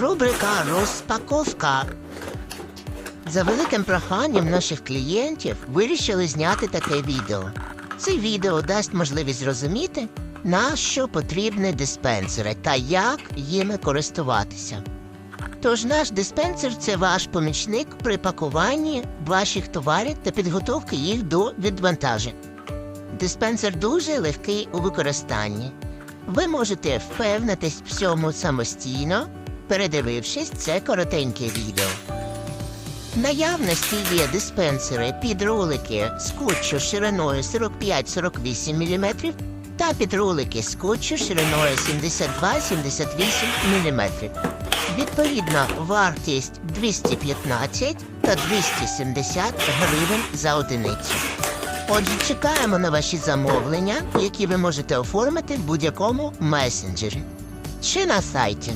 Рубрика Розпаковка. За великим проханням наших клієнтів вирішили зняти таке відео. Це відео дасть можливість зрозуміти, на що потрібні диспенсери та як їми користуватися. Тож наш диспенсер це ваш помічник при пакуванні ваших товарів та підготовки їх до відвантажень. Диспенсер дуже легкий у використанні. Ви можете впевнитись в цьому самостійно, передивившись це коротеньке відео. Наявності є диспенсери під ролики скотчу шириною 45-48 мм та під ролики скотчу шириною 72-78 мм. Відповідно, вартість 215 та 270 гривень за одиницю. Отже, чекаємо на ваші замовлення, які ви можете оформити в будь-якому месенджері чи на сайті.